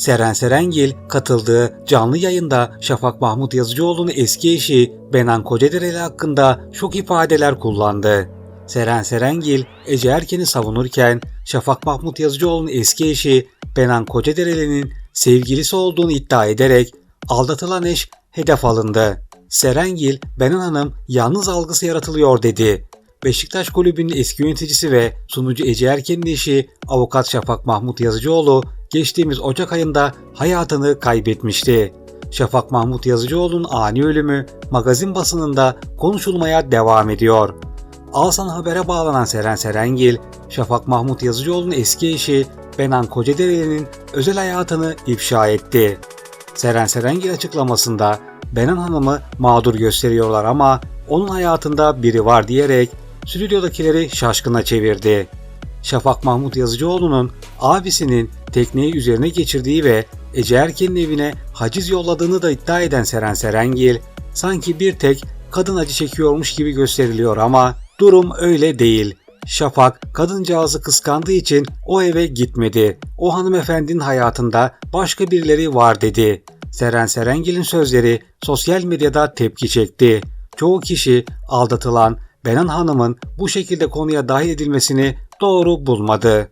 Seren Serengil katıldığı canlı yayında Şafak Mahmut Yazıcıoğlu'nun eski eşi Benan Kocadereli hakkında şok ifadeler kullandı. Seren Serengil, Ece Erken'i savunurken Şafak Mahmut Yazıcıoğlu'nun eski eşi Benan Kocadereli'nin sevgilisi olduğunu iddia ederek aldatılan eş hedef alındı. Serengil, Benan Hanım yalnız algısı yaratılıyor dedi. Beşiktaş Kulübü'nün eski yöneticisi ve sunucu Ece Erken'in eşi avukat Şafak Mahmut Yazıcıoğlu geçtiğimiz Ocak ayında hayatını kaybetmişti. Şafak Mahmut Yazıcıoğlu'nun ani ölümü magazin basınında konuşulmaya devam ediyor. Alsan Haber'e bağlanan Seren Serengil, Şafak Mahmut Yazıcıoğlu'nun eski eşi Benan Kocadereli'nin özel hayatını ifşa etti. Seren Serengil açıklamasında Benan Hanım'ı mağdur gösteriyorlar ama onun hayatında biri var diyerek stüdyodakileri şaşkına çevirdi. Şafak Mahmut Yazıcıoğlu'nun abisinin tekneyi üzerine geçirdiği ve Ece Erken'in evine haciz yolladığını da iddia eden Seren Serengil, sanki bir tek kadın acı çekiyormuş gibi gösteriliyor ama durum öyle değil. Şafak kadıncağızı kıskandığı için o eve gitmedi. O hanımefendinin hayatında başka birileri var dedi. Seren Serengil'in sözleri sosyal medyada tepki çekti. Çoğu kişi aldatılan Benan Hanım'ın bu şekilde konuya dahil edilmesini doğru bulmadı.